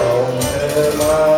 Oh, my.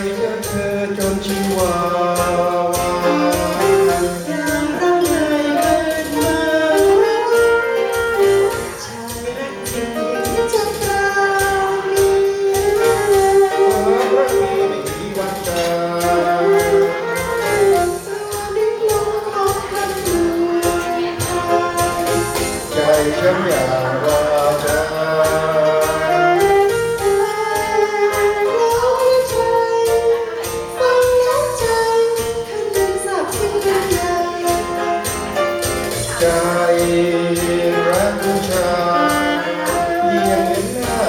ใจจะเธอจนชีวาพระพระมีวันตาใจฉันอยาก ใจรักบูชาเย็นหน้า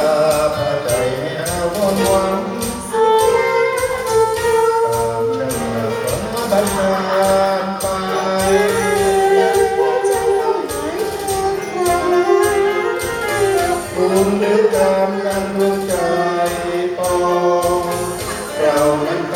พาใจไม่อาวนหวังตามชาฟ้าบันดาลไปบุญหรือกรรมกันดวงใจปองเรานั้น